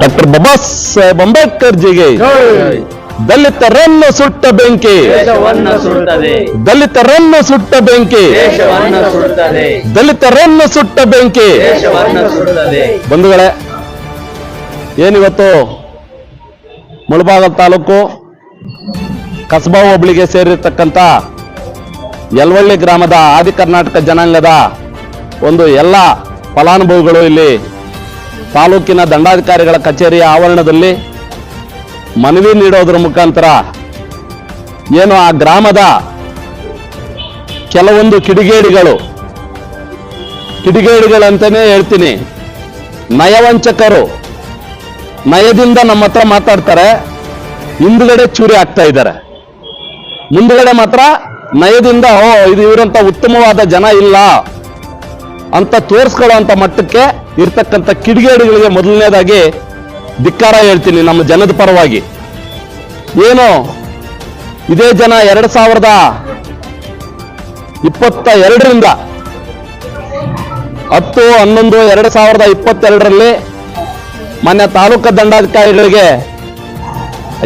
Doctor Baba Saheb Ambedkar ಜಿಗೆ. ದಲಿತರನ್ನು ಸುಟ್ಟ ಬೆಂಕಿ. ದಲಿತರನ್ನು ಸುಟ್ಟ ಬೆಂಕಿ. ದಲಿತರನ್ನು ಸುಟ್ಟ ಬೆಂಕಿ. ಬಂಧುಗಳೇ ಏನಿವತ್ತು? ಮುಳಬಾಗಲ್ ತಾಲೂಕು ಕಸಬಾ ಹೋಬಳಿಗೆ ಸೇರಿರ್ತಕ್ಕಂಥ ಯಲ್ವಳ್ಳಿ ಗ್ರಾಮದ ಆದಿ ಕರ್ನಾಟಕ ಜನಾಂಗದ ಒಂದು ಎಲ್ಲ ಫಲಾನುಭವಿಗಳು ಇಲ್ಲಿ ತಾಲೂಕಿನ ದಂಡಾಧಿಕಾರಿಗಳ ಕಚೇರಿಯ ಆವರಣದಲ್ಲಿ ಮನವಿ ನೀಡೋದ್ರ ಮುಖಾಂತರ ಏನು ಆ ಗ್ರಾಮದ ಕೆಲವೊಂದು ಕಿಡಿಗೇಡಿಗಳು ಕಿಡಿಗೇಡಿಗಳಂತನೇ ಹೇಳ್ತೀನಿ. ನಯವಂಚಕರು ನಯದಿಂದ ನಮ್ಮ ಹತ್ರ ಮಾತಾಡ್ತಾರೆ, ಹಿಂದ್ಗಡೆ ಚೂರಿ ಆಗ್ತಾ ಇದ್ದಾರೆ. ಮುಂದ್ಗಡೆ ಮಾತ್ರ ನಯದಿಂದ ಓ ಇದು ಇವರಂತ ಉತ್ತಮವಾದ ಜನ ಇಲ್ಲ ಅಂತ ತೋರಿಸ್ಕೊಳ್ಳೋಂಥ ಮಟ್ಟಕ್ಕೆ ಇರ್ತಕ್ಕಂಥ ಕಿಡಿಗೇಡಿಗಳಿಗೆ ಮೊದಲನೇದಾಗಿ ಧಿಕ್ಕಾರ ಹೇಳ್ತೀನಿ ನಮ್ಮ ಜನದ ಪರವಾಗಿ. ಏನು? ಇದೇ ಜನ ಎರಡ್ ಸಾವಿರದ ಇಪ್ಪತ್ತ ಎರಡರಿಂದ ಹತ್ತು, ಹನ್ನೊಂದು, ಎರಡು ಸಾವಿರದ ಇಪ್ಪತ್ತೆರಡರಲ್ಲಿ ಮಾನ್ಯ ತಾಲೂಕು ದಂಡಾಧಿಕಾರಿಗಳಿಗೆ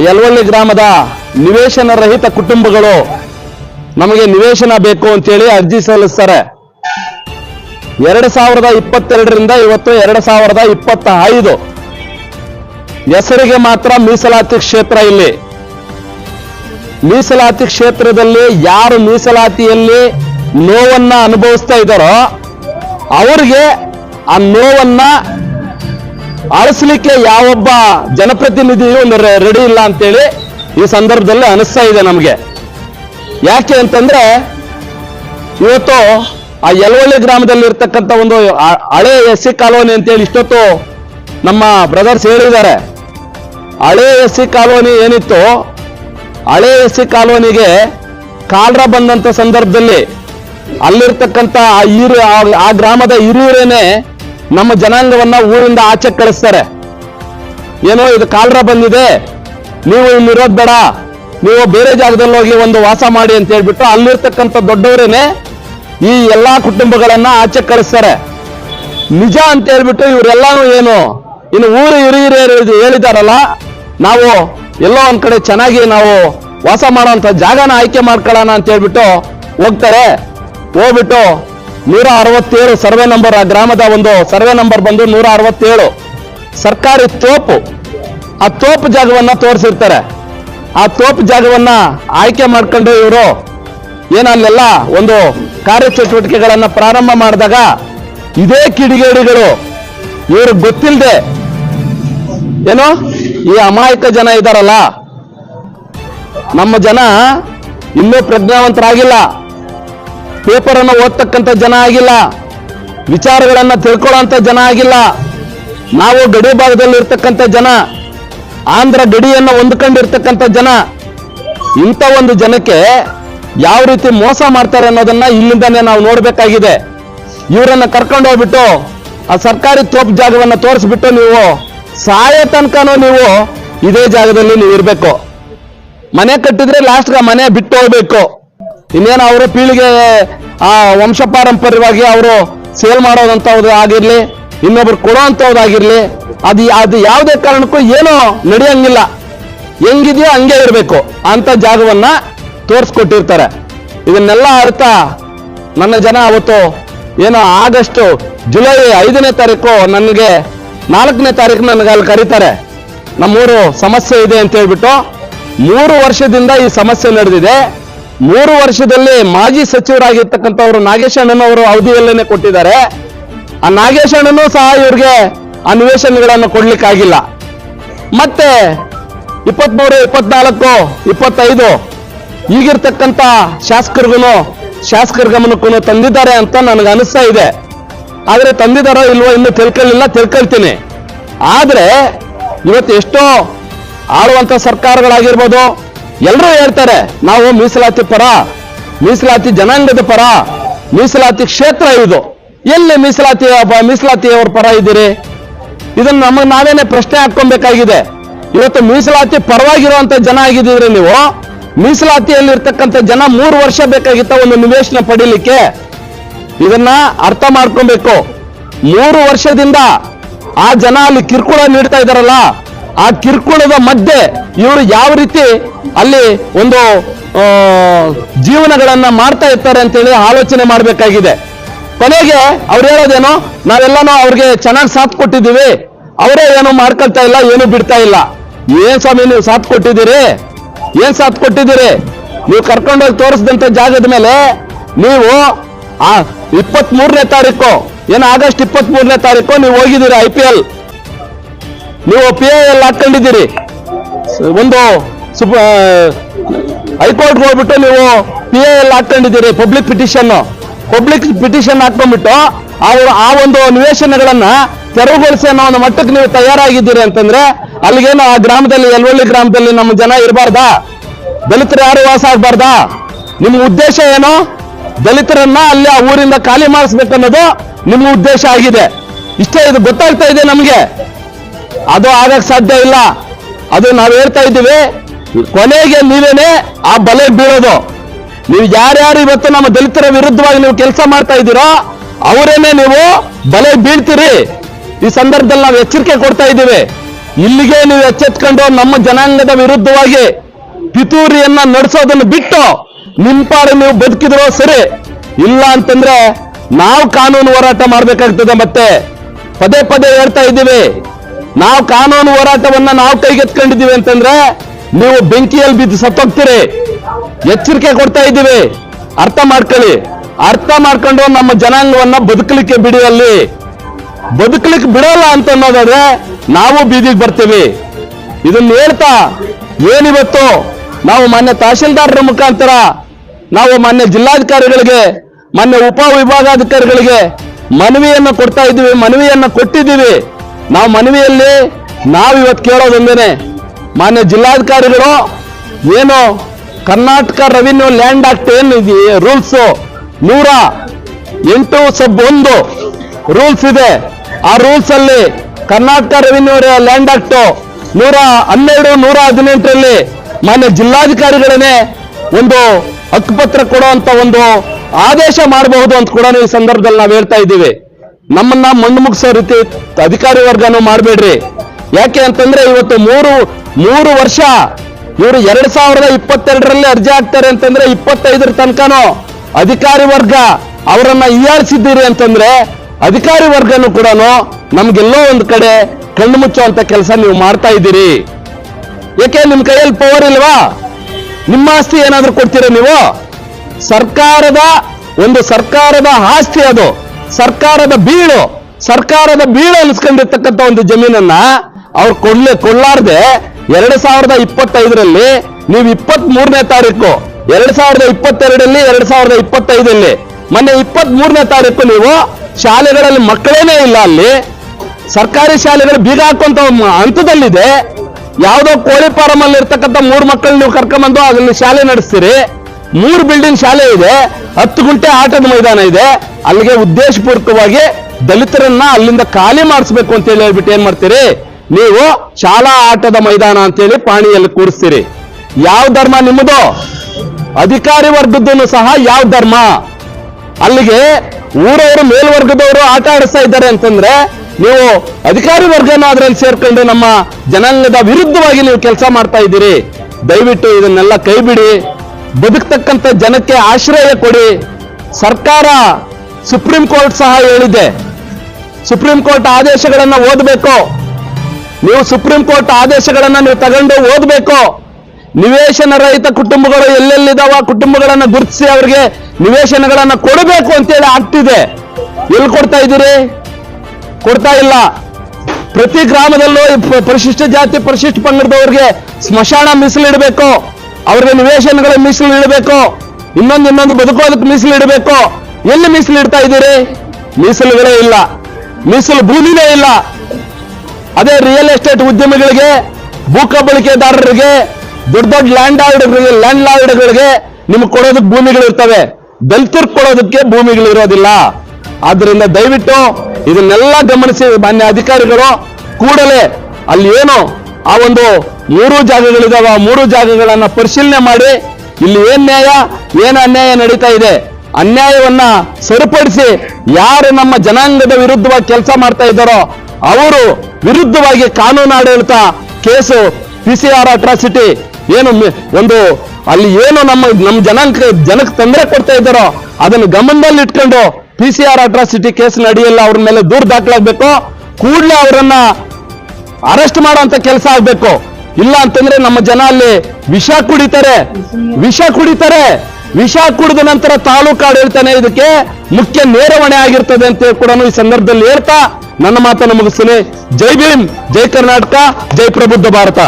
ಯಲವಳ್ಳಿ ಗ್ರಾಮದ ನಿವೇಶನ ರಹಿತ ಕುಟುಂಬಗಳು ನಮಗೆ ನಿವೇಶನ ಬೇಕು ಅಂತೇಳಿ ಅರ್ಜಿ ಸಲ್ಲಿಸ್ತಾರೆ. ಎರಡು ಸಾವಿರದ ಇಪ್ಪತ್ತೆರಡರಿಂದ ಇವತ್ತು ಎರಡು ಸಾವಿರದ ಇಪ್ಪತ್ತ ಐದು ಹೆಸರಿಗೆ ಮಾತ್ರ ಮೀಸಲಾತಿ ಕ್ಷೇತ್ರ ಇಲ್ಲಿ. ಮೀಸಲಾತಿ ಕ್ಷೇತ್ರದಲ್ಲಿ ಯಾರು ಮೀಸಲಾತಿಯಲ್ಲಿ ನೋವನ್ನ ಅನುಭವಿಸ್ತಾ ಇದ್ದಾರೋ, ಅವರಿಗೆ ಆ ನೋವನ್ನ ಅಳಿಸ್ಲಿಕ್ಕೆ ಯಾವೊಬ್ಬ ಜನಪ್ರತಿನಿಧಿಯೂ ರೆಡಿ ಇಲ್ಲ ಅಂತೇಳಿ ಈ ಸಂದರ್ಭದಲ್ಲಿ ಅನಿಸ್ತಾ ಇದೆ ನಮಗೆ. ಯಾಕೆ ಅಂತಂದ್ರೆ ಇವತ್ತು ಆ ಯಲವಳ್ಳಿ ಗ್ರಾಮದಲ್ಲಿ ಇರ್ತಕ್ಕಂಥ ಒಂದು ಹಳೆ ಎಸ್ ಸಿ ಕಾಲೋನಿ ಅಂತೇಳಿ ಇಷ್ಟೊತ್ತು ನಮ್ಮ ಬ್ರದರ್ಸ್ ಹೇಳಿದ್ದಾರೆ. ಹಳೆ ಎಸ್ ಸಿ ಕಾಲೋನಿ ಏನಿತ್ತು, ಹಳೆ ಎಸ್ ಸಿ ಕಾಲೋನಿಗೆ ಕಾಲ್ರ ಬಂದಂತ ಸಂದರ್ಭದಲ್ಲಿ ಅಲ್ಲಿರ್ತಕ್ಕಂಥ ಆ ಹಿರು ಆ ಗ್ರಾಮದ ಹಿರಿಯರೇನೆ ನಮ್ಮ ಜನಾಂಗವನ್ನ ಊರಿಂದ ಆಚೆ ಕಳಿಸ್ತಾರೆ. ಏನೋ ಇದು ಕಾಲ್ರ ಬಂದಿದೆ, ನೀವು ಇಲ್ಲಿರೋದ್ ಬೇಡ, ನೀವು ಬೇರೆ ಜಾಗದಲ್ಲಿ ಹೋಗಿ ಒಂದು ವಾಸ ಮಾಡಿ ಅಂತ ಹೇಳ್ಬಿಟ್ಟು ಅಲ್ಲಿರ್ತಕ್ಕಂಥ ದೊಡ್ಡವರೇನೆ ಈ ಎಲ್ಲಾ ಕುಟುಂಬಗಳನ್ನ ಆಚೆ ಕಳಿಸ್ತಾರೆ. ನಿಜ ಅಂತ ಹೇಳ್ಬಿಟ್ಟು ಇವರೆಲ್ಲಾನು ಏನು, ಇನ್ನು ಊರು ಹಿರಿಯರು ಹೇಳಿದಾರಲ್ಲ, ನಾವು ಎಲ್ಲೋ ಒಂದ್ ಕಡೆ ಚೆನ್ನಾಗಿ ನಾವು ವಾಸ ಮಾಡುವಂತ ಜಾಗನ ಆಯ್ಕೆ ಮಾಡ್ಕೊಳ್ಳೋಣ ಅಂತ ಹೇಳ್ಬಿಟ್ಟು ಹೋಗ್ತಾರೆ. ಹೋಗ್ಬಿಟ್ಟು ನೂರ ಅರವತ್ತೇಳು ಸರ್ವೆ ನಂಬರ್, ಆ ಗ್ರಾಮದ ಒಂದು ಸರ್ವೆ ನಂಬರ್ ಬಂದು ನೂರ ಅರವತ್ತೇಳು. ಸರ್ಕಾರಿ ತೋಪು, ಆ ತೋಪು ಜಾಗವನ್ನ ತೋರಿಸಿರ್ತಾರೆ. ಆ ತೋಪು ಜಾಗವನ್ನ ಆಯ್ಕೆ ಮಾಡ್ಕೊಂಡು ಇವರು ಏನಲ್ಲೆಲ್ಲ ಒಂದು ಕಾರ್ಯಚಟುವಟಿಕೆಗಳನ್ನು ಪ್ರಾರಂಭ ಮಾಡಿದಾಗ ಇದೇ ಕಿಡಿಗೇಡಿಗಳು. ಇವ್ರಿಗೆ ಗೊತ್ತಿಲ್ಲದೆ ಏನೋ? ಈ ಅಮಾಯಕ ಜನ ಇದ್ದಾರಲ್ಲ ನಮ್ಮ ಜನ ಇನ್ನೂ ಪ್ರಜ್ಞಾವಂತರಾಗಿಲ್ಲ. ಪೇಪರ್ ಅನ್ನು ಓದ್ತಕ್ಕಂಥ ಜನ ಆಗಿಲ್ಲ. ವಿಚಾರಗಳನ್ನು ತಿಳ್ಕೊಳ್ಳೋಂಥ ಜನ ಆಗಿಲ್ಲ. ನಾವು ಗಡಿ ಭಾಗದಲ್ಲಿ ಇರ್ತಕ್ಕಂಥ ಜನ. ಆಂಧ್ರ ಗಡಿಯನ್ನು ಹೊಂದ್ಕೊಂಡಿರ್ತಕ್ಕಂಥ ಜನ. ಇಂಥ ಒಂದು ಜನಕ್ಕೆ ಯಾವ ರೀತಿ ಮೋಸ ಮಾಡ್ತಾರೆ ಅನ್ನೋದನ್ನ ಇಲ್ಲಿಂದನೇ ನಾವು ನೋಡಬೇಕಾಗಿದೆ. ಇವರನ್ನ ಕರ್ಕೊಂಡು ಹೋಗ್ಬಿಟ್ಟು, ಆ ಸರ್ಕಾರಿ ತೋಪ್ ಜಾಗವನ್ನ ತೋರಿಸ್ಬಿಟ್ಟು ನೀವು ಸಾಯ ತನಕನೂ ನೀವು ಇದೇ ಜಾಗದಲ್ಲಿ ನೀವು ಇರಬೇಕು. ಮನೆ ಕಟ್ಟಿದ್ರೆ ಲಾಸ್ಟ್ಗೆ ಮನೆ ಬಿಟ್ಟು ಹೋಗ್ಬೇಕು. ಇನ್ನೇನು ಅವರು ಪೀಳಿಗೆ, ಆ ವಂಶ ಪಾರಂಪರ್ಯವಾಗಿ ಅವರು ಸೇಲ್ ಮಾಡೋದಂಥದ್ದು ಆಗಿರ್ಲಿ, ಇನ್ನೊಬ್ರು ಆಗಿರಲಿ, ಅದು ಅದು ಯಾವುದೇ ಕಾರಣಕ್ಕೂ ಏನೋ ನಡೆಯಂಗಿಲ್ಲ. ಹೆಂಗಿದೆಯೋ ಹಂಗೆ ಇರಬೇಕು. ಅಂತ ಜಾಗವನ್ನ ತೋರಿಸ್ಕೊಟ್ಟಿರ್ತಾರೆ. ಇದನ್ನೆಲ್ಲ ಅರ್ಥ ನನ್ನ ಜನ ಅವತ್ತು ಏನೋ ಆಗಸ್ಟ್ ಜುಲೈ ಐದನೇ ತಾರೀಕು ನನಗೆ ನಾಲ್ಕನೇ ತಾರೀಕು ನನಗೆ ಅಲ್ಲಿ ಕರೀತಾರೆ. ನಮ್ಮೂರು ಸಮಸ್ಯೆ ಇದೆ ಅಂತ ಹೇಳ್ಬಿಟ್ಟು ಮೂರು ವರ್ಷದಿಂದ ಈ ಸಮಸ್ಯೆ ನಡೆದಿದೆ. ಮೂರು ವರ್ಷದಲ್ಲಿ ಮಾಜಿ ಸಚಿವರಾಗಿರ್ತಕ್ಕಂಥವ್ರು ನಾಗೇಶ್ ಅಣ್ಣನವರು ಅವಧಿಯಲ್ಲೇನೆ ಕೊಟ್ಟಿದ್ದಾರೆ. ಆ ನಾಗೇಶ್ ಅಣ್ಣನೂ ಸಹ ಇವ್ರಿಗೆ ಅನ್ವೇಷಣೆಗಳನ್ನು ಕೊಡ್ಲಿಕ್ಕಾಗಿಲ್ಲ. ಮತ್ತೆ ಇಪ್ಪತ್ಮೂರು, ಇಪ್ಪತ್ನಾಲ್ಕು, ಇಪ್ಪತ್ತೈದು ಈಗಿರ್ತಕ್ಕಂಥ ಶಾಸಕರಿಗೂ ಶಾಸಕರ ಗಮನಕ್ಕೂ ತಂದಿದ್ದಾರೆ ಅಂತ ನನಗೆ ಅನಿಸ್ತಾ ಇದೆ. ಆದರೆ ತಂದಿದಾರೋ ಇಲ್ವೋ ಇನ್ನು ತಿಳ್ಕೊಳ್ಳಿಲ್ಲ, ತಿಳ್ಕೊಳ್ತೀನಿ. ಆದರೆ ಇವತ್ತು ಎಷ್ಟೋ ಆಳುವಂತ ಸರ್ಕಾರಗಳಾಗಿರ್ಬೋದು ಎಲ್ಲರೂ ಹೇಳ್ತಾರೆ, ನಾವು ಮೀಸಲಾತಿ ಪರ, ಮೀಸಲಾತಿ ಜನಾಂಗದ ಪರ, ಮೀಸಲಾತಿ ಕ್ಷೇತ್ರ ಇದು. ಎಲ್ಲಿ ಮೀಸಲಾತಿ ಮೀಸಲಾತಿಯವ್ರ ಪರ ಇದ್ದೀರಿ? ಇದನ್ನು ನಮಗೆ ನಾವೇನೆ ಪ್ರಶ್ನೆ ಹಾಕೊಬೇಕಾಗಿದೆ ಇವತ್ತು ಮೀಸಲಾತಿ ಪರವಾಗಿರುವಂತ ಜನ ಆಗಿದ್ದೀರಿ ನೀವು. ಮೀಸಲಾತಿಯಲ್ಲಿ ಇರ್ತಕ್ಕಂಥ ಜನ ಮೂರು ವರ್ಷ ಬೇಕಾಗಿತ್ತ ಒಂದು ನಿವೇಶನ ಪಡೀಲಿಕ್ಕೆ ಇದನ್ನ ಅರ್ಥ ಮಾಡ್ಕೊಬೇಕು. ಮೂರು ವರ್ಷದಿಂದ ಆ ಜನ ಅಲ್ಲಿ ಕಿರುಕುಳ ನೀಡ್ತಾ ಇದಾರಲ್ಲ ಆ ಕಿರುಕುಳದ ಮಧ್ಯೆ ಇವರು ಯಾವ ರೀತಿ ಅಲ್ಲಿ ಒಂದು ಜೀವನಗಳನ್ನ ಮಾಡ್ತಾ ಇರ್ತಾರೆ ಅಂತೇಳಿ ಆಲೋಚನೆ ಮಾಡಬೇಕಾಗಿದೆ. ಕೊನೆಗೆ ಅವ್ರು ಹೇಳೋದೇನು, ನಾವೆಲ್ಲಾನು ಅವ್ರಿಗೆ ಚೆನ್ನಾಗಿ ಸಾಥ್ ಕೊಟ್ಟಿದ್ದೀವಿ, ಅವರೇ ಏನು ಮಾಡ್ಕೊಳ್ತಾ ಇಲ್ಲ, ಏನು ಬಿಡ್ತಾ ಇಲ್ಲ. ಏನ್ ಸ್ವಾಮಿ ನೀವು ಸಾಥ್ ಕೊಟ್ಟಿದ್ದೀರಿ? ಏನ್ ಸಾಥ್ ಕೊಟ್ಟಿದ್ದೀರಿ? ನೀವು ಕರ್ಕೊಂಡೋಗಿ ತೋರಿಸಿದಂತ ಜಾಗದ ಮೇಲೆ ನೀವು ಆ ಇಪ್ಪತ್ತ್ ಮೂರನೇ ತಾರೀಕು, ಏನು ಆಗಸ್ಟ್ ಇಪ್ಪತ್ತ್ ಮೂರನೇ ತಾರೀಕು ನೀವು ಹೋಗಿದ್ದೀರಿ ಐ ಪಿ ಎಲ್ ನೀವು ಪಿ ಐ ಎಲ್ ಹಾಕೊಂಡಿದ್ದೀರಿ ಒಂದು ಸುಪ ಹೈಕೋರ್ಟ್ ಹೋಗ್ಬಿಟ್ಟು ನೀವು ಪಿ ಐ ಎಲ್ ಹಾಕೊಂಡಿದ್ದೀರಿ ಪಬ್ಲಿಕ್ ಪಿಟಿಷನ್ ಪಬ್ಲಿಕ್ ಪಿಟಿಷನ್ ಹಾಕೊಂಡ್ಬಿಟ್ಟು ಆ ಒಂದು ನಿವೇಶನಗಳನ್ನ ತೆರವುಗೊಳಿಸಿ ಅನ್ನೋ ಒಂದು ಮಟ್ಟಕ್ಕೆ ನೀವು ತಯಾರಾಗಿದ್ದೀರಿ ಅಂತಂದ್ರೆ ಅಲ್ಲಿಗೇನು ಆ ಗ್ರಾಮದಲ್ಲಿ, ಯಲವಳ್ಳಿ ಗ್ರಾಮದಲ್ಲಿ ನಮ್ಮ ಜನ ಇರಬಾರ್ದಾ? ದಲಿತರು ಯಾರು ವಾಸ ಆಗ್ಬಾರ್ದಾ? ನಿಮ್ಮ ಉದ್ದೇಶ ಏನು? ದಲಿತರನ್ನ ಅಲ್ಲಿ ಆ ಊರಿಂದ ಖಾಲಿ ಮಾಡಿಸ್ಬೇಕನ್ನೋದು ನಿಮ್ಮ ಉದ್ದೇಶ ಆಗಿದೆ. ಇಷ್ಟೇ ಇದು ಗೊತ್ತಾಗ್ತಾ ಇದೆ ನಮಗೆ. ಅದು ಆಗಕ್ ಸಾಧ್ಯ ಇಲ್ಲ. ಅದು ನಾವು ಹೇಳ್ತಾ ಇದ್ದೀವಿ, ಕೊನೆಗೆ ನೀವೇನೆ ಆ ಬಲೆ ಬೀಳೋದು. ನೀವು ಯಾರ್ಯಾರು ಇವತ್ತು ನಮ್ಮ ದಲಿತರ ವಿರುದ್ಧವಾಗಿ ನೀವು ಕೆಲಸ ಮಾಡ್ತಾ ಇದ್ದೀರೋ, ಅವರೇನೆ ನೀವು ಬಲೆ ಬೀಳ್ತೀರಿ. ಈ ಸಂದರ್ಭದಲ್ಲಿ ನಾವು ಎಚ್ಚರಿಕೆ ಕೊಡ್ತಾ ಇದ್ದೀವಿ. ಇಲ್ಲಿಗೆ ನೀವು ಎಚ್ಚೆತ್ಕೊಂಡು ನಮ್ಮ ಜನಾಂಗದ ವಿರುದ್ಧವಾಗಿ ಪಿತೂರಿಯನ್ನ ನಡೆಸೋದನ್ನು ಬಿಟ್ಟು ನಿಂಪಾಡು ನೀವು ಬದುಕಿದ್ರೋ ಸರಿ. ಇಲ್ಲ ಅಂತಂದ್ರೆ ನಾವು ಕಾನೂನು ಹೋರಾಟ ಮಾಡಬೇಕಾಗ್ತದೆ ಮತ್ತೆ. ಪದೇ ಪದೇ ಹೇಳ್ತಾ ಇದ್ದೀವಿ. ನಾವು ಕಾನೂನು ಹೋರಾಟವನ್ನ ನಾವು ಕೈಗೆತ್ಕೊಂಡಿದ್ದೀವಿ ಅಂತಂದ್ರೆ ನೀವು ಬೆಂಕಿಯಲ್ಲಿ ಬಿದ್ದು ಸತ್ತೋಗ್ತೀರಿ. ಎಚ್ಚರಿಕೆ ಕೊಡ್ತಾ ಇದ್ದೀವಿ. ಅರ್ಥ ಮಾಡ್ಕೊಳ್ಳಿ. ಅರ್ಥ ಮಾಡ್ಕೊಂಡು ನಮ್ಮ ಜನಾಂಗವನ್ನ ಬದುಕಲಿಕ್ಕೆ ಬಿಡಿ ಅಲ್ಲಿ. ಬದುಕಲಿಕ್ಕೆ ಬಿಡಲ್ಲ ಅಂತ ಅನ್ನೋದಾದ್ರೆ ನಾವು ಬೀದಿಗೆ ಬರ್ತೀವಿ. ಇದನ್ನ ಹೇಳ್ತಾ ಏನಿವತ್ತು ನಾವು ಮಾನ್ಯ ತಹಶೀಲ್ದಾರರ ಮುಖಾಂತರ ನಾವು ಮಾನ್ಯ ಜಿಲ್ಲಾಧಿಕಾರಿಗಳಿಗೆ, ಮಾನ್ಯ ಉಪ ವಿಭಾಗಾಧಿಕಾರಿಗಳಿಗೆ ಮನವಿಯನ್ನು ಕೊಡ್ತಾ ಇದ್ದೀವಿ, ಮನವಿಯನ್ನು ಕೊಟ್ಟಿದ್ದೀವಿ. ನಾವು ಮನವಿಯಲ್ಲಿ, ನಾವು ಇವತ್ತು ಕೇಳೋದೊಂದೇನೆ, ಮಾನ್ಯ ಜಿಲ್ಲಾಧಿಕಾರಿಗಳು ಏನು ಕರ್ನಾಟಕ ರೆವಿನ್ಯೂ ಲ್ಯಾಂಡ್ ಆಕ್ಟ್ ಏನು ರೂಲ್ಸ್ ನೂರ ಎಂಟು ಸಬ್ ಒಂದು ರೂಲ್ಸ್ ಇದೆ. ಆ ರೂಲ್ಸ್ ಅಲ್ಲಿ ಕರ್ನಾಟಕ ರೆವಿನ್ಯೂ ಲ್ಯಾಂಡ್ ಆಕ್ಟ್ ನೂರ ಹನ್ನೆರಡು, ನೂರ ಹದಿನೆಂಟರಲ್ಲಿ ಮಾನ್ಯ ಜಿಲ್ಲಾಧಿಕಾರಿಗಳನ್ನೇ ಒಂದು ಹಕ್ಕುಪತ್ರ ಕೊಡುವಂತ ಒಂದು ಆದೇಶ ಮಾಡಬಹುದು ಅಂತ ಕೂಡ ಈ ಸಂದರ್ಭದಲ್ಲಿ ನಾವು ಹೇಳ್ತಾ ಇದ್ದೀವಿ. ನಮ್ಮನ್ನ ಮಣ್ಣು ಮುಗಿಸೋ ರೀತಿ ಅಧಿಕಾರಿ ವರ್ಗನೂ ಮಾಡಬೇಡ್ರಿ. ಯಾಕೆ ಅಂತಂದ್ರೆ ಇವತ್ತು ಮೂರು ಮೂರು ವರ್ಷ ಇವರು ಎರಡ್ ಸಾವಿರದ ಇಪ್ಪತ್ತೆರಡರಲ್ಲಿ ಅರ್ಜಿ ಹಾಕ್ತಾರೆ ಅಂತಂದ್ರೆ ಇಪ್ಪತ್ತೈದರ ತನಕನೂ ಅಧಿಕಾರಿ ವರ್ಗ ಅವರನ್ನ ಹೀಯಾಳಿಸಿದ್ದೀರಿ ಅಂತಂದ್ರೆ ಅಧಿಕಾರಿ ವರ್ಗನು ಕೂಡ ನಮ್ಗೆಲ್ಲೋ ಒಂದು ಕಡೆ ಕಣ್ಣು ಮುಚ್ಚುವಂತ ಕೆಲಸ ನೀವು ಮಾಡ್ತಾ ಇದ್ದೀರಿ. ಏಕೆ ನಿಮ್ ಕೈಯಲ್ಲಿ ಪವರ್ ಇಲ್ವಾ? ನಿಮ್ಮ ಆಸ್ತಿ ಏನಾದ್ರೂ ಕೊಡ್ತೀರಾ ನೀವು? ಸರ್ಕಾರದ, ಒಂದು ಸರ್ಕಾರದ ಆಸ್ತಿ ಅದು. ಸರ್ಕಾರದ ಬೀಳು. ಸರ್ಕಾರದ ಬೀಳು ಅನಿಸ್ಕೊಂಡಿರ್ತಕ್ಕಂಥ ಒಂದು ಜಮೀನನ್ನ ಅವ್ರು ಕೊಡ್ಲಿ, ಕೊಡ್ಲಾರ್ದೆ ಎರಡ್ ಸಾವಿರದ ಇಪ್ಪತ್ತೈದರಲ್ಲಿ ನೀವು ಇಪ್ಪತ್ತ್ ಮೂರನೇ ತಾರೀಕು, ಎರಡ್ ಸಾವಿರದ ಇಪ್ಪತ್ತೆರಡಲ್ಲಿ ಎರಡ್ ಸಾವಿರದ ಇಪ್ಪತ್ತೈದರಲ್ಲಿ ಮೊನ್ನೆ ಇಪ್ಪತ್ತ್ ಮೂರನೇ ತಾರೀಕು ನೀವು ಶಾಲೆಗಳಲ್ಲಿ ಮಕ್ಕಳೇನೇ ಇಲ್ಲ ಅಲ್ಲಿ. ಸರ್ಕಾರಿ ಶಾಲೆಗಳು ಬೀಗ ಹಾಕುವಂತ ಹಂತದಲ್ಲಿದೆ. ಯಾವುದೋ ಕೋಳಿ ಫಾರಂ ಅಲ್ಲಿ ಇರ್ತಕ್ಕಂಥ ಮೂರು ಮಕ್ಕಳು ನೀವು ಕರ್ಕೊಂಬಂದು ಅಲ್ಲಿ ಶಾಲೆ ನಡೆಸ್ತೀರಿ. ಮೂರು ಬಿಲ್ಡಿಂಗ್ ಶಾಲೆ ಇದೆ. ಹತ್ತು ಗುಂಟೆ ಆಟದ ಮೈದಾನ ಇದೆ. ಅಲ್ಲಿಗೆ ಉದ್ದೇಶಪೂರ್ವಕವಾಗಿ ದಲಿತರನ್ನ ಅಲ್ಲಿಂದ ಖಾಲಿ ಮಾಡಿಸ್ಬೇಕು ಅಂತ ಹೇಳಿ ಹೇಳ್ಬಿಟ್ಟು ಏನ್ ಮಾಡ್ತೀರಿ? ನೀವು ಶಾಲಾ ಆಟದ ಮೈದಾನ ಅಂತೇಳಿ ಪಾಣಿಯಲ್ಲಿ ಕೂರಿಸ್ತೀರಿ. ಯಾವ ಧರ್ಮ ನಿಮ್ಮದು? ಅಧಿಕಾರಿ ವರ್ಗದ್ದನ್ನು ಸಹ ಯಾವ ಧರ್ಮ? ಅಲ್ಲಿಗೆ ಊರವರು, ಮೇಲ್ವರ್ಗದವರು ಆಟ ಆಡಿಸ್ತಾ ಇದ್ದಾರೆ ಅಂತಂದ್ರೆ ನೀವು ಅಧಿಕಾರಿ ವರ್ಗನ ಅದರಲ್ಲಿ ಸೇರ್ಕೊಂಡು ನಮ್ಮ ಜನಾಂಗದ ವಿರುದ್ಧವಾಗಿ ನೀವು ಕೆಲಸ ಮಾಡ್ತಾ ಇದ್ದೀರಿ. ದಯವಿಟ್ಟು ಇದನ್ನೆಲ್ಲ ಕೈ ಬಿಡಿ ಬದುಕ್ತಕ್ಕಂಥ ಜನಕ್ಕೆ ಆಶ್ರಯ ಕೊಡಿ. ಸರ್ಕಾರ ಸುಪ್ರೀಂ ಕೋರ್ಟ್ ಸಹ ಹೇಳಿದೆ. ಸುಪ್ರೀಂ ಕೋರ್ಟ್ ಆದೇಶಗಳನ್ನು ಓದಬೇಕು. ನೀವು ಸುಪ್ರೀಂ ಕೋರ್ಟ್ ಆದೇಶಗಳನ್ನು ನೀವು ತಗೊಂಡು ಓದಬೇಕು. ನಿವೇಶನ ರಹಿತ ಕುಟುಂಬಗಳು ಎಲ್ಲೆಲ್ಲಿದಾವ ಆ ಕುಟುಂಬಗಳನ್ನ ಗುರುತಿಸಿ ಅವರಿಗೆ ನಿವೇಶನಗಳನ್ನ ಕೊಡಬೇಕು ಅಂತೇಳಿ ಆಗ್ತಿದೆ. ಎಲ್ಲಿ ಕೊಡ್ತಾ ಇದ್ದೀರಿ? ಕೊಡ್ತಾ ಇಲ್ಲ. ಪ್ರತಿ ಗ್ರಾಮದಲ್ಲೂ ಪರಿಶಿಷ್ಟ ಜಾತಿ, ಪರಿಶಿಷ್ಟ ಪಂಗಡದವ್ರಿಗೆ ಸ್ಮಶಾನ ಮೀಸಲಿಡಬೇಕು. ಅವ್ರಿಗೆ ನಿವೇಶನಗಳ ಮೀಸಲು ಇಡಬೇಕು ಇನ್ನೊಂದು ಇನ್ನೊಂದು ಬದುಕೋದಕ್ಕೆ ಮೀಸಲಿಡಬೇಕು. ಎಲ್ಲಿ ಮೀಸಲು ಇಡ್ತಾ ಇದ್ದೀರಿ? ಮೀಸಲುಗಳೇ ಇಲ್ಲ. ಮೀಸಲು ಭೂಮಿನೇ ಇಲ್ಲ. ಅದೇ ರಿಯಲ್ ಎಸ್ಟೇಟ್ ಉದ್ಯಮಿಗಳಿಗೆ, ಭೂಕಬಳಿಕೆದಾರರಿಗೆ ದೊಡ್ಡ ದೊಡ್ಡ ಲ್ಯಾಂಡ್ ಲಾರ್ಡ್ಗಳಿಗೆ ಲ್ಯಾಂಡ್ ಲಾರ್ಡ್ಗಳಿಗೆ ನಿಮ್ಗೆ ಕೊಡೋದಕ್ಕೆ ಭೂಮಿಗಳು ಇರ್ತವೆ ದಲಿತರು ಕೊಡೋದಕ್ಕೆ ಭೂಮಿಗಳು ಇರೋದಿಲ್ಲ ಆದ್ರಿಂದ ದಯವಿಟ್ಟು ಇದನ್ನೆಲ್ಲ ಗಮನಿಸಿ ಮಾನ್ಯ ಅಧಿಕಾರಿಗಳು. ಕೂಡಲೇ ಅಲ್ಲಿ ಏನು ಆ ಒಂದು ಮೂರು ಜಾಗಗಳಿದಾವೆ, ಆ ಮೂರು ಜಾಗಗಳನ್ನ ಪರಿಶೀಲನೆ ಮಾಡಿ, ಇಲ್ಲಿ ಏನ್ ನ್ಯಾಯ, ಏನು ಅನ್ಯಾಯ ನಡೀತಾ ಇದೆ, ಅನ್ಯಾಯವನ್ನ ಸರಿಪಡಿಸಿ ಯಾರು ನಮ್ಮ ಜನಾಂಗದ ವಿರುದ್ಧವಾಗಿ ಕೆಲಸ ಮಾಡ್ತಾ ಇದ್ದಾರೋ ಅವರು ವಿರುದ್ಧವಾಗಿ ಕಾನೂನು ಆಡಳಿತ ಕೇಸು ಪಿ ಸಿ ಅಟ್ರಾಸಿಟಿ ಏನು ಒಂದು ಅಲ್ಲಿ ಏನು ನಮ್ಮ ನಮ್ಮ ಜನಾಂಕ, ಜನಕ್ಕೆ ತೊಂದರೆ ಕೊಡ್ತಾ ಇದ್ದಾರೋ, ಅದನ್ನು ಗಮನದಲ್ಲಿ ಇಟ್ಕೊಂಡು P C R atrocity case ನಡೆಯಲ್ಲ, ಅವ್ರ ಮೇಲೆ ದೂರು ದಾಖಲಾಗಬೇಕು. ಕೂಡಲೇ ಅವರನ್ನ ಅರೆಸ್ಟ್ ಮಾಡುವಂತ ಕೆಲಸ ಆಗ್ಬೇಕು. ಇಲ್ಲ ಅಂತಂದ್ರೆ ನಮ್ಮ ಜನ ಅಲ್ಲಿ ವಿಷ ಕುಡಿತಾರೆ. ವಿಷ ಕುಡಿತಾರೆ. ವಿಷ ಕುಡಿದ ನಂತರ ತಾಲೂಕು ಆಡಳಿತನೇ ಇದಕ್ಕೆ ಮುಖ್ಯ ನೇರವಣೆ ಆಗಿರ್ತದೆ ಅಂತ ಕೂಡ ಈ ಸಂದರ್ಭದಲ್ಲಿ ಹೇಳ್ತಾ, ನನ್ನ ಮಾತನ್ನು ಮುಗಿಸ್ತೀನಿ. ಜೈ ಭೀಮ್, ಜೈ ಕರ್ನಾಟಕ, ಜೈ ಪ್ರಬುದ್ಧ ಭಾರತ.